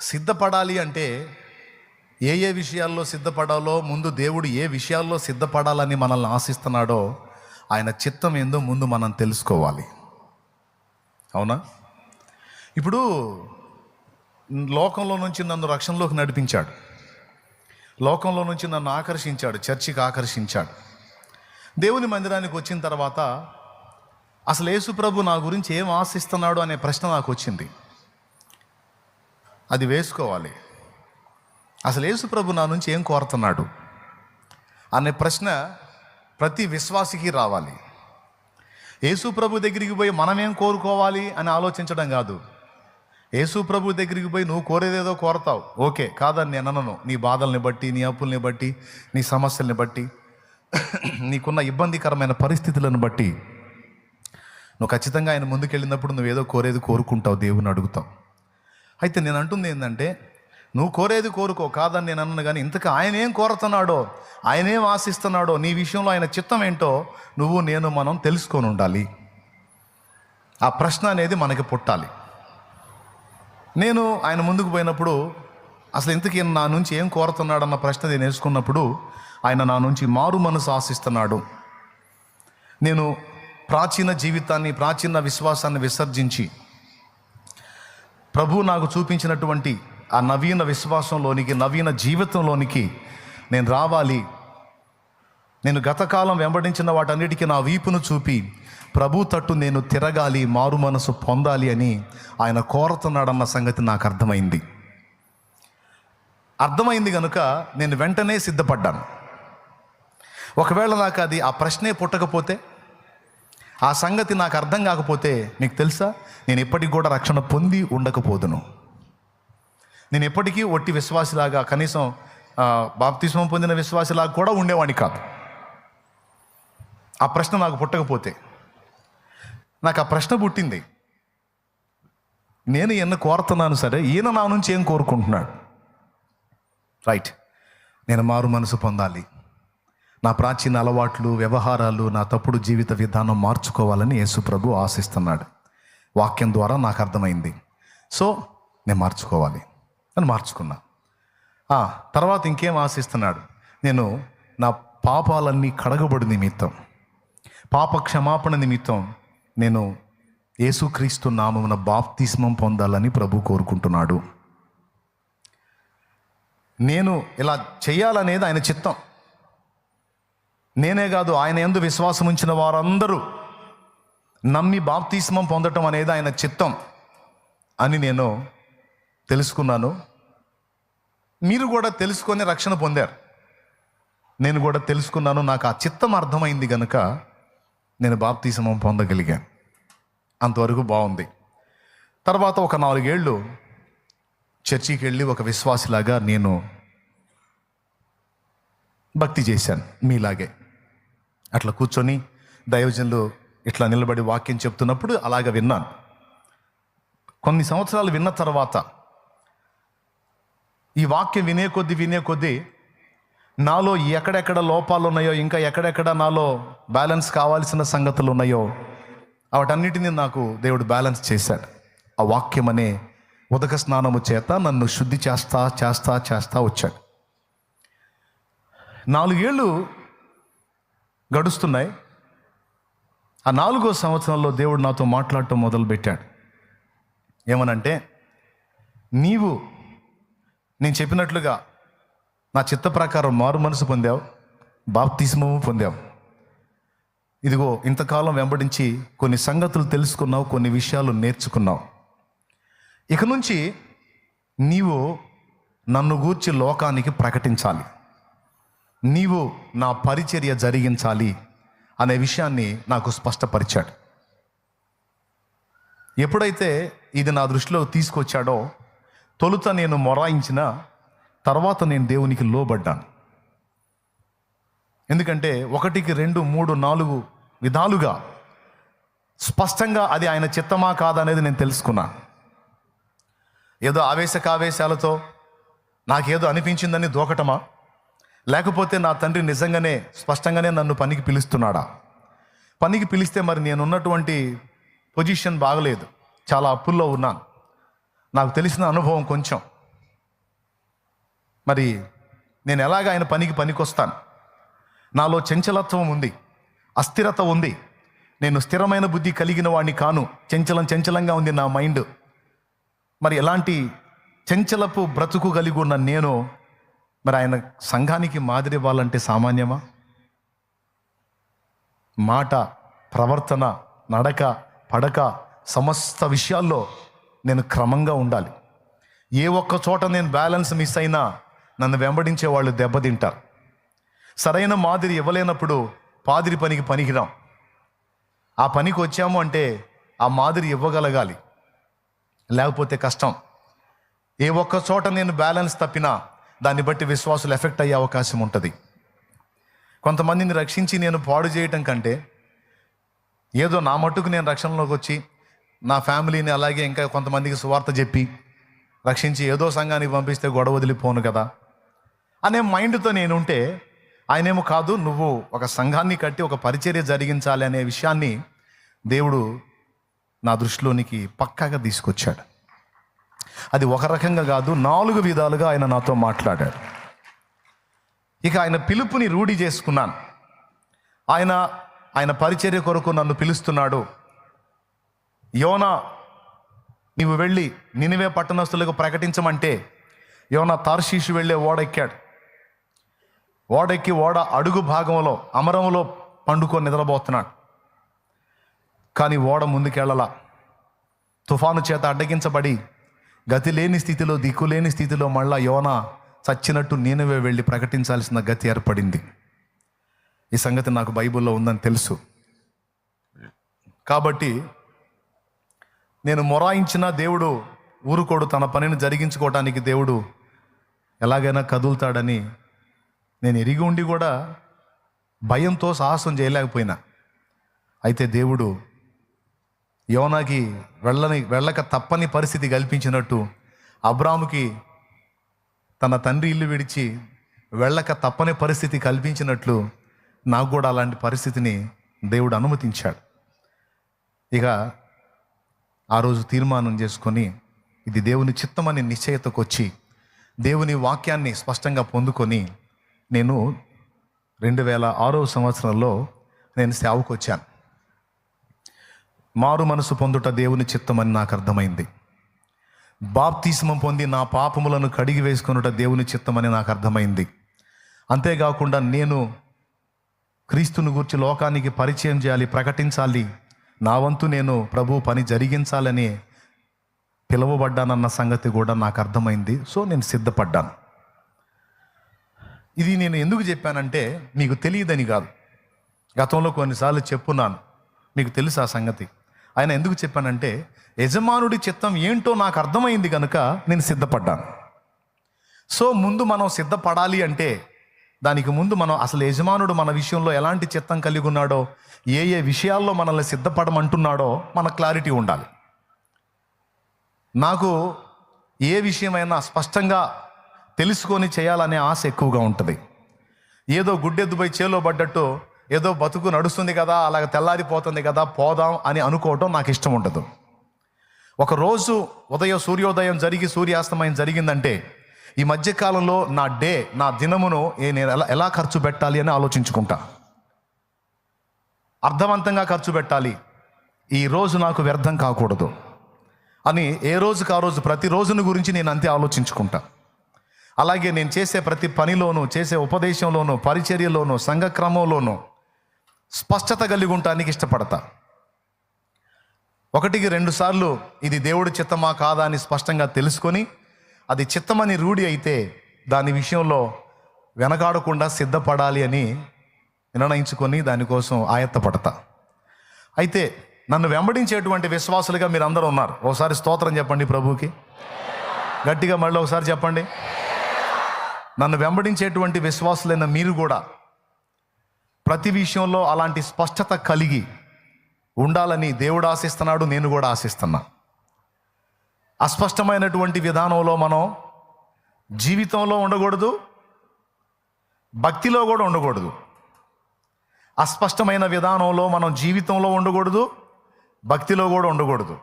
సిద్ధపడాలి అంటే ఏ ఏ విషయాల్లో సిద్ధపడాలో ముందు దేవుడు ఏ విషయాల్లో సిద్ధపడాలని మనల్ని ఆశిస్తున్నాడో ఆయన చిత్తం ఏందో ముందు మనం తెలుసుకోవాలి. అవునా? ఇప్పుడు లోకంలో నుంచి నన్ను రక్షణలోకి నడిపించాడు. లోకంలో నుంచి నన్ను ఆకర్షించాడు చర్చికి ఆకర్షించాడు. దేవుని మందిరానికి వచ్చిన తర్వాత అసలు యేసుప్రభు నా గురించి ఏం ఆశిస్తున్నాడు అనే ప్రశ్న నాకు వచ్చింది. అది వేసుకోవాలి. అసలు యేసుప్రభు నా నుంచి ఏం కోరుతున్నాడు? అనే ప్రశ్న ప్రతి విశ్వాసికి రావాలి. యేసుప్రభు దగ్గరికి పోయి మనమేం కోరుకోవాలి అని ఆలోచించడం కాదు. యేసుప్రభు దగ్గరికి పోయి నువ్వు కోరేదేదో కోరతావు. ఓకే కాదని నేను అనను. నీ బాధల్ని బట్టి నీ అప్పుల్ని బట్టి నీ సమస్యల్ని బట్టి నీకున్న ఇబ్బందికరమైన పరిస్థితులను బట్టి నువ్వు ఖచ్చితంగా ఆయన ముందుకెళ్ళినప్పుడు నువ్వేదో కోరేది కోరుకుంటావు దేవుని అడుగుతావు. అయితే నేను అంటుంది ఏంటంటే నువ్వు కోరేది కోరుకో కాదని నేను అన్నాను కానీ ఇంతకు ఆయన ఏం కోరుతున్నాడో ఆయన ఏం ఆశిస్తున్నాడో నీ విషయంలో ఆయన చిత్తం ఏంటో నువ్వు నేను మనం తెలుసుకొని ఉండాలి. ఆ ప్రశ్న అనేది మనకి పుట్టాలి. నేను ఆయన ముందుకు పోయినప్పుడు అసలు ఇంతకీ నా నుంచి ఏం కోరుతున్నాడన్న ప్రశ్న నేను వేసుకున్నప్పుడు ఆయన నా నుంచి మారు మనసు ఆశిస్తున్నాడు. నేను ప్రాచీన జీవితాన్ని ప్రాచీన విశ్వాసాన్ని విసర్జించి ప్రభు నాకు చూపించినటువంటి ఆ నవీన విశ్వాసంలోనికి నవీన జీవితంలోనికి నేను రావాలి. నేను గతకాలం వెంబడించిన వాటన్నిటికీ నా వీపును చూపి ప్రభు తట్టు నేను తిరగాలి మారు మనసు పొందాలి అని ఆయన కోరుతున్నాడన్న సంగతి నాకు అర్థమైంది. అర్థమైంది కనుక నేను వెంటనే సిద్ధపడ్డాను. ఒకవేళ నాకు అది ఆ ప్రశ్నే పుట్టకపోతే ఆ సంగతి నాకు అర్థం కాకపోతే మీకు తెలుసా? నేను ఎప్పటికి కూడా రక్షణ పొంది ఉండకపోదును. నేను ఎప్పటికీ ఒట్టి విశ్వాసిలాగా కనీసం ఆ, బాప్తిస్మం పొందిన విశ్వాసిలాగా కూడా ఉండేవాడిని కాదు. ఆ ప్రశ్న నాకు పుట్టకపోతే నాకు ఆ ప్రశ్న పుట్టింది. నేను ఎన్న కోరుతున్నాను సరే ఈయన నా నుంచి ఏం కోరుకుంటున్నాడు? రైట్. నేను మారు మనసు పొందాలి. నా ప్రాచీన అలవాట్లు వ్యవహారాలు నా తప్పుడు జీవిత విధానం మార్చుకోవాలని యేసుప్రభు ఆశిస్తున్నాడు. వాక్యం ద్వారా నాకు అర్థమైంది. సో నేను మార్చుకోవాలి. అని మార్చుకున్నా. తర్వాత ఇంకేం ఆశిస్తున్నాడు? నేను నా పాపాలన్నీ కడగబడి నిమిత్తం పాప క్షమాపణ నిమిత్తం నేను యేసుక్రీస్తు నామమున బాప్తిస్మం పొందాలని ప్రభు కోరుకుంటున్నాడు. నేను ఇలా చేయాలనేది ఆయన చిత్తం. నేనే కాదు ఆయన ఎందు విశ్వాసం ఉంచిన వారందరూ నమ్మి బాప్తిస్మం పొందటం అనేది ఆయన చిత్తం అని నేను తెలుసుకున్నాను. మీరు కూడా తెలుసుకొని రక్షణ పొందారు. నేను కూడా తెలుసుకున్నాను నాకు ఆ చిత్తం అర్థమైంది కనుక నేను బాప్తిస్మం పొందగలిగాను. అంతవరకు బాగుంది. తర్వాత ఒక నాలుగేళ్ళు చర్చికి వెళ్ళి ఒక విశ్వాసిలాగా నేను భక్తి చేశాను మీలాగే. అట్లా కూర్చొని దైవజనులు ఇట్లా నిలబడి వాక్యం చెప్తున్నప్పుడు అలాగ విన్నాను. కొన్ని సంవత్సరాలు విన్న తర్వాత ఈ వాక్యం వినే కొద్దీ వినే కొద్దీ నాలో ఎక్కడెక్కడ లోపాలు ఉన్నాయో ఇంకా ఎక్కడెక్కడ నాలో బ్యాలెన్స్ కావాల్సిన సంగతులు ఉన్నాయో వాటన్నిటిని నాకు దేవుడు బ్యాలెన్స్ చేశాడు. ఆ వాక్యం అనే ఉదక స్నానము చేత నన్ను శుద్ధి చేస్తా చేస్తా చేస్తా వచ్చాడు. నాలుగేళ్ళు గడుస్తున్నాయి. ఆ నాలుగో సంవత్సరంలో దేవుడు నాతో మాట్లాడటం మొదలుపెట్టాడు. ఏమనంటే నీవు నేను చెప్పినట్లుగా నా చిత్త ప్రకారం మారు మనసు పొందావు బాప్తిస్మము పొందావు. ఇదిగో ఇంతకాలం వెంబడించి కొన్ని సంగతులు తెలుసుకున్నావు కొన్ని విషయాలు నేర్చుకున్నావు. ఇక నుంచి నీవు నన్ను గూర్చి లోకానికి ప్రకటించాలి. నీవు నా పరిచర్య జరిగించాలి అనే విషయాన్ని నాకు స్పష్టపరిచాడు. ఎప్పుడైతే ఇది నా దృష్టిలో తీసుకొచ్చాడో తొలుత నేను మొరాయించిన తర్వాత నేను దేవునికి లోబడ్డాను. ఎందుకంటే ఒకటికి రెండు మూడు నాలుగు విధాలుగా స్పష్టంగా అది ఆయన చిత్తమా కాదనేది నేను తెలుసుకున్నాను. ఏదో ఆవేశకావేశాలతో నాకేదో అనిపించిందని దూకటమా? లేకపోతే నా తండ్రి నిజంగానే స్పష్టంగానే నన్ను పనికి పిలుస్తున్నాడా? పనికి పిలిస్తే మరి నేనున్నటువంటి పొజిషన్ బాగలేదు. చాలా అప్పుల్లో ఉన్నాను. నాకు తెలిసిన అనుభవం కొంచెం. మరి నేను ఎలాగ ఆయన పనికి పనికొస్తాను? నాలో చంచలత్వం ఉంది. అస్థిరత ఉంది. నేను స్థిరమైన బుద్ధి కలిగిన వాడిని కాను. చంచలం చంచలంగా ఉంది నా మైండ్. మరి ఎలాంటి చంచలపు బ్రతుకు కలిగి ఉన్న నేను మరి ఆయన సంఘానికి మాదిరి ఇవ్వాలంటే సామాన్యమా? మాట ప్రవర్తన నడక పడక సమస్త విషయాల్లో నేను క్రమంగా ఉండాలి. ఏ ఒక్క చోట నేను బ్యాలెన్స్ మిస్ అయినా నన్ను వెంబడించే వాళ్ళు దెబ్బతింటారు. సరైన మాదిరి ఇవ్వలేనప్పుడు పాదిరి పనికి పనికిరాం. ఆ పనికి వచ్చాము అంటే ఆ మాదిరి ఇవ్వగలగాలి. లేకపోతే కష్టం. ఏ ఒక్క చోట నేను బ్యాలెన్స్ తప్పినా దాన్ని బట్టి విశ్వాసులు ఎఫెక్ట్ అయ్యే అవకాశం ఉంటుంది. కొంతమందిని రక్షించి నేను పాడు చేయటం కంటే ఏదో నా మట్టుకు నేను రక్షణలోకి వచ్చి నా ఫ్యామిలీని అలాగే ఇంకా కొంతమందికి సువార్త చెప్పి రక్షించి ఏదో సంఘానికి పంపిస్తే గొడవ వదిలిపోను కదా. అనే మైండ్తో నేను ఉంటే ఆయనేమో కాదు నువ్వు ఒక సంఘాన్ని కట్టి ఒక పరిచర్య జరిగించాలి అనే విషయాన్ని దేవుడు నా దృష్టిలోనికి పక్కాగా తీసుకొచ్చాడు. అది ఒక రకంగా కాదు నాలుగు విధాలుగా ఆయన నాతో మాట్లాడాడు. ఇక ఆయన పిలుపుని రూఢి చేసుకున్నాను. ఆయన ఆయన పరిచర్య కొరకు నన్ను పిలుస్తున్నాడు. యోనా నీవు వెళ్ళి నినివే పట్టణస్తులకు ప్రకటించమంటే యోనా తార్షీషు వెళ్ళే ఓడెక్కాడు. ఓడెక్కి ఓడ అడుగు భాగంలో అమరంలో పండుకొని నిద్రపోతున్నాడు. కానీ ఓడ ముందుకెళ్ళలా. తుఫాను చేత అడ్డగించబడి గతి లేని స్థితిలో దిక్కులేని స్థితిలో మళ్ళా యోన చచ్చినట్టు నేనువే వెళ్ళి ప్రకటించాల్సిన గతి ఏర్పడింది. ఈ సంగతి నాకు బైబిల్లో ఉందని తెలుసు. కాబట్టి నేను మొరాయించిన దేవుడు ఊరుకోడు తన పనిని జరిగించుకోవటానికి దేవుడు ఎలాగైనా కదులుతాడని నేను ఎరిగి ఉండి కూడా భయంతో సాహసం చేయలేకపోయినా. అయితే దేవుడు యోనాకి వెళ్ళని వెళ్ళక తప్పని పరిస్థితి కల్పించినట్టు అబ్రాముకి తన తండ్రి ఇల్లు విడిచి వెళ్ళక తప్పని పరిస్థితి కల్పించినట్లు నాకు కూడా అలాంటి పరిస్థితిని దేవుడు అనుమతించాడు. ఇక ఆ రోజు తీర్మానం చేసుకొని ఇది దేవుని చిత్తమని నిశ్చయతకు వచ్చి దేవుని వాక్యాన్ని స్పష్టంగా పొందుకొని నేను రెండు వేల ఆరో సంవత్సరంలో నేను సేవకు వచ్చాను మారు మనసు పొందుట దేవుని చిత్తమని నాకు అర్థమైంది. బాప్తిస్మం పొంది నా పాపములను కడిగి వేసుకొనుట దేవుని చిత్తమని నాకు అర్థమైంది. అంతేకాకుండా నేను క్రీస్తుని గూర్చి లోకానికి పరిచయం చేయాలి ప్రకటించాలి. నా వంతు నేను ప్రభు పని జరిగించాలని పిలువబడ్డానన్న సంగతి కూడా నాకు అర్థమైంది. సో నేను సిద్ధపడ్డాను. ఇది నేను ఎందుకు చెప్పానంటే మీకు తెలియదని కాదు. గతంలో కొన్నిసార్లు చెప్పున్నాను. మీకు తెలుసు ఆ సంగతి. ఆయన ఎందుకు చెప్పానంటే యజమానుడి చిత్తం ఏంటో నాకు అర్థమైంది కనుక నేను సిద్ధపడ్డాను. సో ముందు మనం సిద్ధపడాలి అంటే దానికి ముందు మనం అసలు యజమానుడు మన విషయంలో ఎలాంటి చిత్తం కలిగి ఉన్నాడో ఏ ఏ విషయాల్లో మనల్ని సిద్ధపడమంటున్నాడో మన క్లారిటీ ఉండాలి. నాకు ఏ విషయమైనా స్పష్టంగా తెలుసుకొని చేయాలనే ఆశ ఎక్కువగా ఉంటుంది. ఏదో గుడ్డెద్దుపై చేలో పడ్డట్టు ఏదో బతుకు నడుస్తుంది కదా అలాగ తెల్లారిపోతుంది కదా పోదాం అని అనుకోవటం నాకు ఇష్టం ఉండదు. ఒకరోజు ఉదయం సూర్యోదయం జరిగి సూర్యాస్తమయం జరిగిందంటే ఈ మధ్యకాలంలో నా డే నా దినమును నేను ఎలా ఎలా ఖర్చు పెట్టాలి అని ఆలోచించుకుంటా. అర్థవంతంగా ఖర్చు పెట్టాలి. ఈ రోజు నాకు వ్యర్థం కాకూడదు. అని ఏ రోజుకి ఆ రోజు ప్రతి రోజును గురించి నేను అంతే ఆలోచించుకుంటా. అలాగే నేను చేసే ప్రతి పనిలోనూ చేసే ఉపదేశంలోనూ పరిచర్యలోనూ సంఘక్రమంలోనూ స్పష్టత కలిగి ఉండటానికి ఇష్టపడతా. ఒకటికి రెండు సార్లు ఇది దేవుడి చిత్తమా కాదా అని స్పష్టంగా తెలుసుకొని అది చిత్తమని రూఢి అయితే దాని విషయంలో వెనకాడకుండా సిద్ధపడాలి అని నిర్ణయించుకొని దానికోసం ఆయత్తపడతా. అయితే నన్ను వెంబడించేటువంటి విశ్వాసులుగా మీరు అందరూ ఉన్నారు. ఒకసారి స్తోత్రం చెప్పండి ప్రభుకి గట్టిగా మళ్ళీ ఒకసారి చెప్పండి. నన్ను వెంబడించేటువంటి విశ్వాసులైన మీరు కూడా ప్రతి విషయంలో అలాంటి స్పష్టత కలిగి ఉండాలని దేవుడు ఆశిస్తున్నాడు నేను కూడా ఆశిస్తున్నా. అస్పష్టమైనటువంటి విధానంలో మనం జీవితంలో ఉండకూడదు భక్తిలో కూడా ఉండకూడదు. అస్పష్టమైన విధానంలో మనం జీవితంలో ఉండకూడదు భక్తిలో కూడా ఉండకూడదు.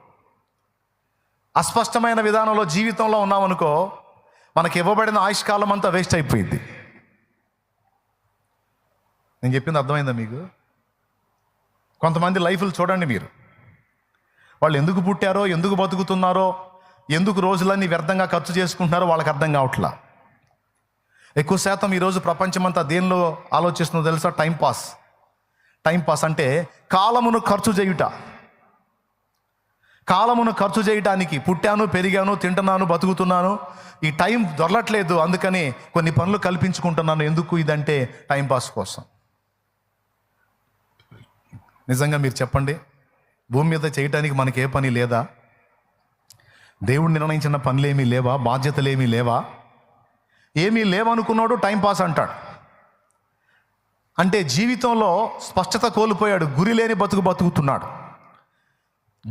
అస్పష్టమైన విధానంలో జీవితంలో ఉన్నామనుకో మనకి ఇవ్వబడిన ఆయుష్కాలం అంతా వేస్ట్ అయిపోయింది. నేను చెప్పింది అర్థమైందా మీకు? కొంతమంది లైఫ్లు చూడండి మీరు. వాళ్ళు ఎందుకు పుట్టారో ఎందుకు బతుకుతున్నారో ఎందుకు రోజులన్నీ వ్యర్థంగా ఖర్చు చేసుకుంటున్నారో వాళ్ళకి అర్థం కావట్లా. ఎక్కువ శాతం ఈరోజు ప్రపంచమంతా దేనిలో ఆలోచిస్తుందో తెలుసా? టైంపాస్ టైంపాస్ అంటే కాలమును ఖర్చు చేయుట. కాలమును ఖర్చు చేయటానికి పుట్టాను పెరిగాను తింటున్నాను బతుకుతున్నాను. ఈ టైం దొరలట్లేదు అందుకని కొన్ని పనులు కల్పించుకుంటున్నాను. ఎందుకు ఇదంటే టైంపాస్ కోసం. నిజంగా మీరు చెప్పండి. భూమి మీద చేయటానికి మనకి ఏ పని లేదా? దేవుడు నిర్ణయించిన పనులేమీ లేవా? బాధ్యతలేమీ లేవా? ఏమీ లేవనుకున్నాడు టైంపాస్ అంటాడు. అంటే జీవితంలో స్పష్టత కోల్పోయాడు గురి లేని బతుకు బతుకుతున్నాడు.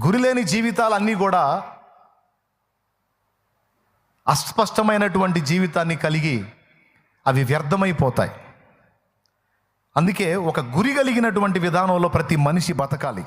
గురి లేని జీవితాలన్నీ కూడా అస్పష్టమైనటువంటి జీవితాన్ని కలిగి అవి వ్యర్థమైపోతాయి. అందుకే ఒక గురి కలిగినటువంటి విధానంలో ప్రతి మనిషి బతకాలి.